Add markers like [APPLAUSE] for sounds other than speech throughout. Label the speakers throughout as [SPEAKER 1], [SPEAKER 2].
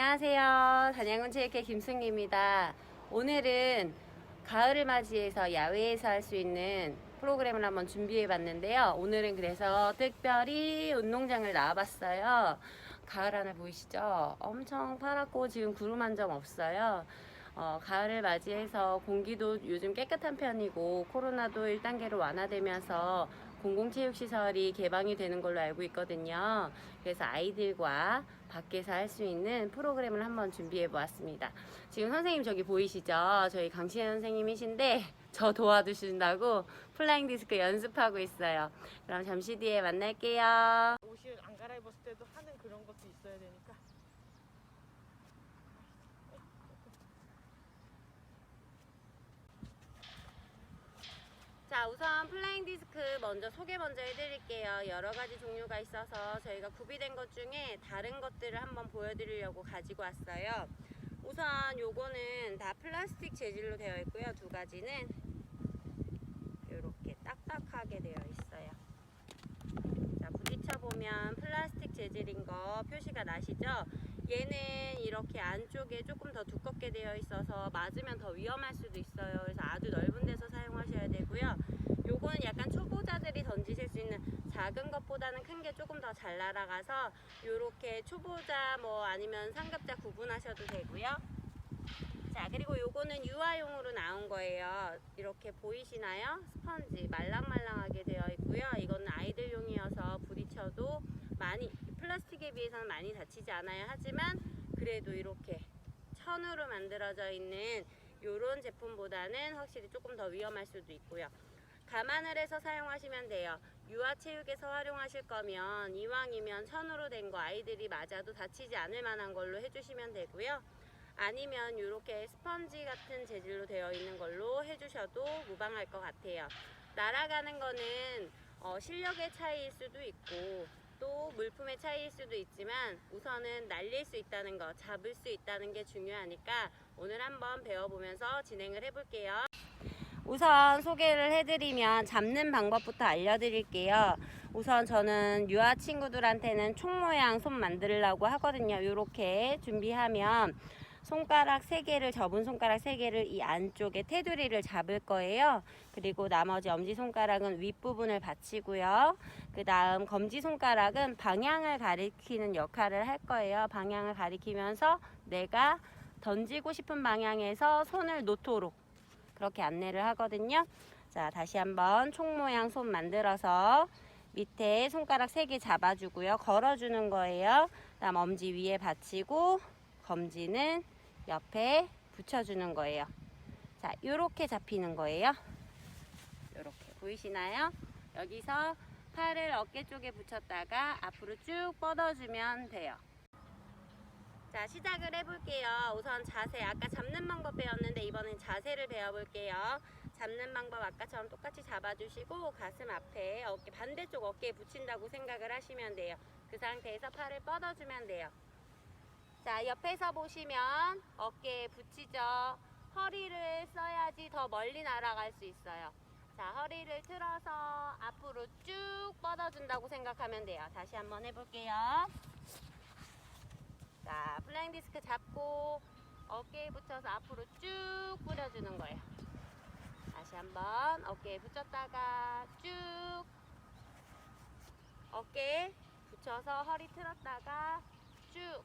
[SPEAKER 1] 안녕하세요. 단양군 체육회 김승기입니다. 오늘은 가을을 맞이해서 야외에서 할 수 있는 프로그램을 한번 준비해 봤는데요. 오늘은 그래서 특별히 운동장을 나와봤어요. 가을 하늘 보이시죠? 엄청 파랗고 지금 구름 한 점 없어요. 어, 가을을 맞이해서 공기도 요즘 깨끗한 편이고 코로나도 1단계로 완화되면서 공공체육시설이 개방이 되는 걸로 알고 있거든요. 그래서 아이들과 밖에서 할 수 있는 프로그램을 한번 준비해 보았습니다. 지금 선생님 저기 보이시죠? 저희 강신혜 선생님이신데 [LAUGHS] 저 도와주신다고 플라잉 디스크 연습하고 있어요. 그럼 잠시 뒤에 만날게요.
[SPEAKER 2] 옷을 안 갈아입었을 때도 하는 그런 것도 있어야 되니까
[SPEAKER 1] 자, 우선 플라잉 디스크 먼저 소개 먼저 해드릴게요. 여러 가지 종류가 있어서 저희가 구비된 것 중에 다른 것들을 한번 보여드리려고 가지고 왔어요. 우선 요거는 다 플라스틱 재질로 되어 있고요. 두 가지는 이렇게 딱딱하게 되어 있어요. 자, 부딪혀 보면 플라스틱 재질인 거 표시가 나시죠? 얘는 이렇게 안쪽에 조금 더 두껍게 되어 있어서 맞으면 더 위험할 수도 있어요. 그래서 아주 넓은 데서 사용하셔야 되고요. 요거는 약간 초보자들이 던지실 수 있는 작은 것보다는 큰 게 조금 더 잘 날아가서 요렇게 초보자 뭐 아니면 상급자 구분하셔도 되고요. 자, 그리고 요거는 유아용으로 나온 거예요. 이렇게 보이시나요? 스펀지 말랑말랑하게 되어 있고요. 이거는 아이들용이어서 부딪혀도 많이 플라스틱에 비해서는 많이 다치지 않아요. 하지만 그래도 이렇게 천으로 만들어져 있는 요런 제품보다는 확실히 조금 더 위험할 수도 있고요. 감안을 해서 사용하시면 돼요. 유아체육에서 활용하실 거면 이왕이면 천으로 된 거 아이들이 맞아도 다치지 않을 만한 걸로 해주시면 되고요. 아니면 이렇게 스펀지 같은 재질로 되어 있는 걸로 해주셔도 무방할 것 같아요. 날아가는 거는 어, 실력의 차이일 수도 있고 또 물품의 차이일 수도 있지만 우선은 날릴 수 있다는 거, 잡을 수 있다는 게 중요하니까 오늘 한번 배워보면서 진행을 해볼게요. 우선 소개를 해드리면 잡는 방법부터 알려드릴게요. 우선 저는 유아 친구들한테는 총 모양 손 만들려고 하거든요. 이렇게 준비하면 손가락 3개를 접은 손가락 3개를 이 안쪽에 테두리를 잡을 거예요. 그리고 나머지 엄지손가락은 윗부분을 받치고요. 그 다음 검지손가락은 방향을 가리키는 역할을 할 거예요. 방향을 가리키면서 내가 던지고 싶은 방향에서 손을 놓도록 그렇게 안내를 하거든요. 자, 다시 한번 총 모양 손 만들어서 밑에 손가락 3개 잡아주고요. 걸어주는 거예요. 그 다음 엄지 위에 받치고 검지는 옆에 붙여주는 거예요. 자, 요렇게 잡히는 거예요. 요렇게 보이시나요? 여기서 팔을 어깨 쪽에 붙였다가 앞으로 쭉 뻗어주면 돼요. 자, 시작을 해볼게요. 우선 자세, 아까 잡는 방법 배웠는데 이번엔 자세를 배워볼게요. 잡는 방법 아까처럼 똑같이 잡아주시고 가슴 앞에 어깨 반대쪽 어깨에 붙인다고 생각을 하시면 돼요. 그 상태에서 팔을 뻗어주면 돼요. 자, 옆에서 보시면 어깨에 붙이죠. 허리를 써야지 더 멀리 날아갈 수 있어요. 자, 허리를 틀어서 앞으로 쭉 뻗어준다고 생각하면 돼요. 다시 한번 해볼게요. 자, 플라잉 디스크 잡고 어깨에 붙여서 앞으로 쭉 뿌려주는 거예요. 다시 한번 어깨에 붙였다가 쭉 어깨에 붙여서 허리 틀었다가 쭉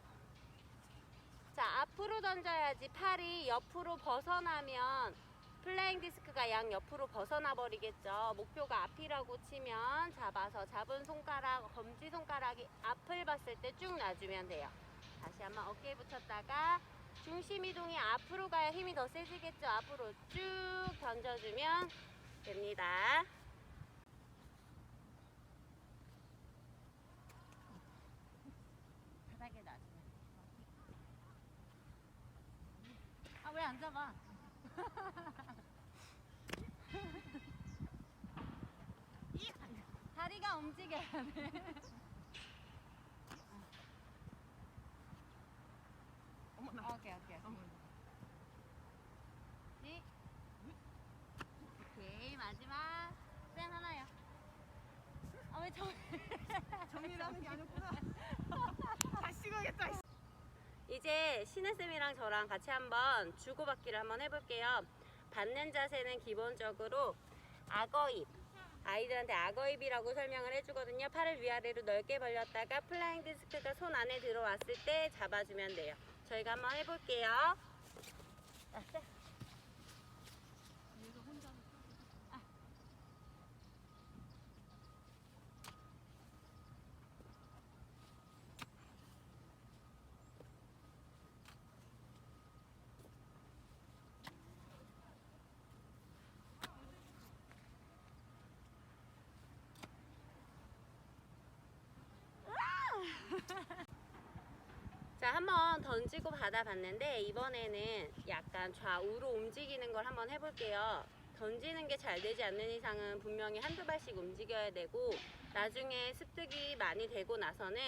[SPEAKER 1] 자, 앞으로 던져야지 팔이 옆으로 벗어나면 플레잉 디스크가 양 옆으로 벗어나 버리겠죠. 목표가 앞이라고 치면 잡아서 잡은 손가락, 검지 손가락이 앞을 봤을 때 쭉 놔주면 돼요. 다시 한번 어깨에 붙였다가 중심 이동이 앞으로 가야 힘이 더 세지겠죠. 앞으로 쭉 던져주면 됩니다. 바닥에 놔주면. 아, 왜 안 잡아? [LAUGHS] 다리가 움직여야 돼.
[SPEAKER 2] 어머나
[SPEAKER 1] 오케이, 오케이. 네. 오케이, 마지막. 쌤 하나요. 아, 왜 저.
[SPEAKER 2] 정리를 하는 게 아니었구나 다시 찍어야겠다
[SPEAKER 1] 이제 신혜쌤이랑 저랑 같이 한번 주고받기를 한번 해볼게요. 받는 자세는 기본적으로 악어입. 아이들한테 악어입이라고 설명을 해주거든요. 팔을 위아래로 넓게 벌렸다가 플라잉 디스크가 손 안에 들어왔을 때 잡아주면 돼요. 저희가 한번 해볼게요. 자, 자, 한번 던지고 받아봤는데 이번에는 약간 좌우로 움직이는 걸 한번 해볼게요. 던지는 게 잘 되지 않는 이상은 분명히 한두 발씩 움직여야 되고 나중에 습득이 많이 되고 나서는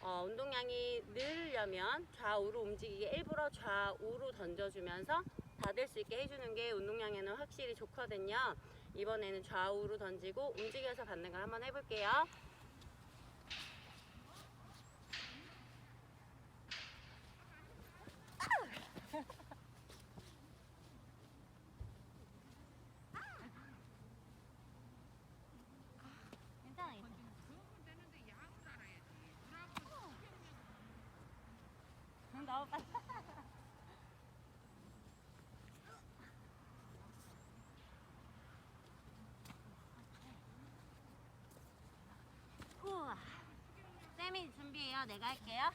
[SPEAKER 1] 어, 운동량이 늘려면 좌우로 움직이게 일부러 좌우로 던져주면서 받을 수 있게 해주는 게 운동량에는 확실히 좋거든요. 이번에는 좌우로 던지고 움직여서 받는 걸 한번 해볼게요. 괜찮아, 괜찮아. 응, 나와 빨리. 우와. 쌤이 준비해요. 내가 할게요.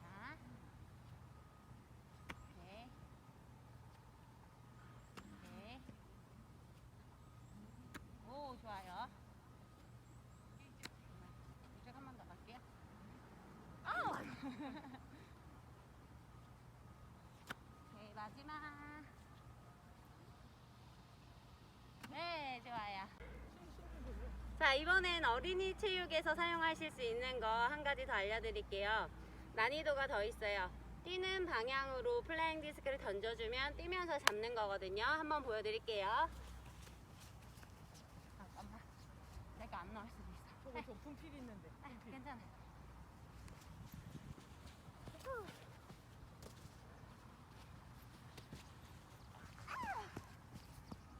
[SPEAKER 1] 자. 오케이. 오케이. 오, 좋아요. 이쪽 한 번 더 갈게요. 아우! 오케이, 마지막. 네, 좋아요. 자, 이번엔 어린이 체육에서 사용하실 수 있는 거 한 가지 더 알려드릴게요. 난이도가 더 있어요. 뛰는 방향으로 플라잉 디스크를 던져주면 뛰면서 잡는 거거든요. 한번 보여드릴게요. 잠깐만. 내가 안 나올 수도 있어.
[SPEAKER 2] 저거 저 분필 있는데.
[SPEAKER 1] 아, 괜찮아.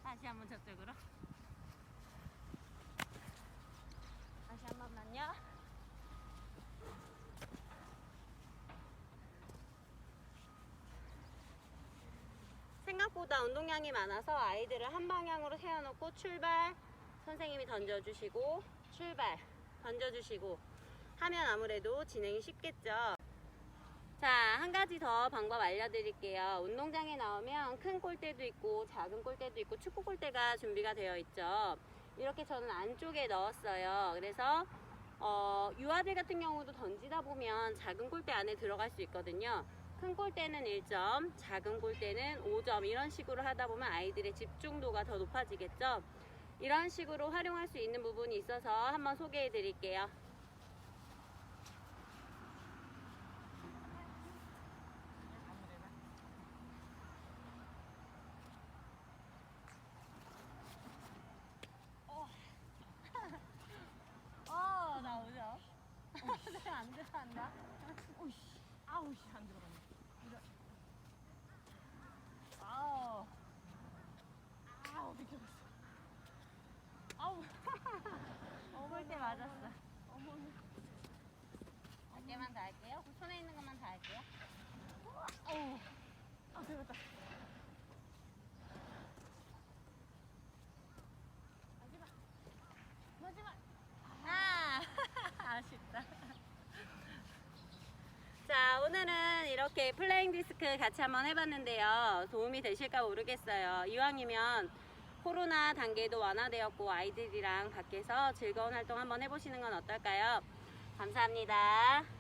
[SPEAKER 1] 다시 한번 저쪽으로. 다시 한 번만요. 생각보다 운동량이 많아서 아이들을 한 방향으로 세워놓고 출발 선생님이 던져주시고 출발 던져주시고 하면 아무래도 진행이 쉽겠죠. 자, 한 가지 더 방법 알려드릴게요. 운동장에 나오면 큰 골대도 있고 작은 골대도 있고 축구 골대가 준비가 되어 있죠. 이렇게 저는 안쪽에 넣었어요. 그래서 어, 유아들 같은 경우도 던지다 보면 작은 골대 안에 들어갈 수 있거든요. 큰 골대는 1점, 작은 골대는 5점 이런 식으로 하다 보면 아이들의 집중도가 더 높아지겠죠. 이런 식으로 활용할 수 있는 부분이 있어서 한번 소개해 드릴게요. 어, [LAUGHS] 나 오죠? [LAUGHS] 안 들어간다.
[SPEAKER 2] 오이씨. 아우씨 안 들어가네.
[SPEAKER 1] 아우.
[SPEAKER 2] 아우 미쳐봤어.
[SPEAKER 1] 아우. 어물 때 맞았어. 개만 더 할게요. 그 손에 있는 것만 다 할게요.
[SPEAKER 2] 아 되었다. 마지막. 마지막.
[SPEAKER 1] 아, [LAUGHS] 아쉽다. 자, 오늘은 이렇게 플레잉 디스크 같이 한번 해봤는데요. 도움이 되실까 모르겠어요. 이왕이면 코로나 단계도 완화되었고 아이들이랑 밖에서 즐거운 활동 한번 해보시는 건 어떨까요? 감사합니다.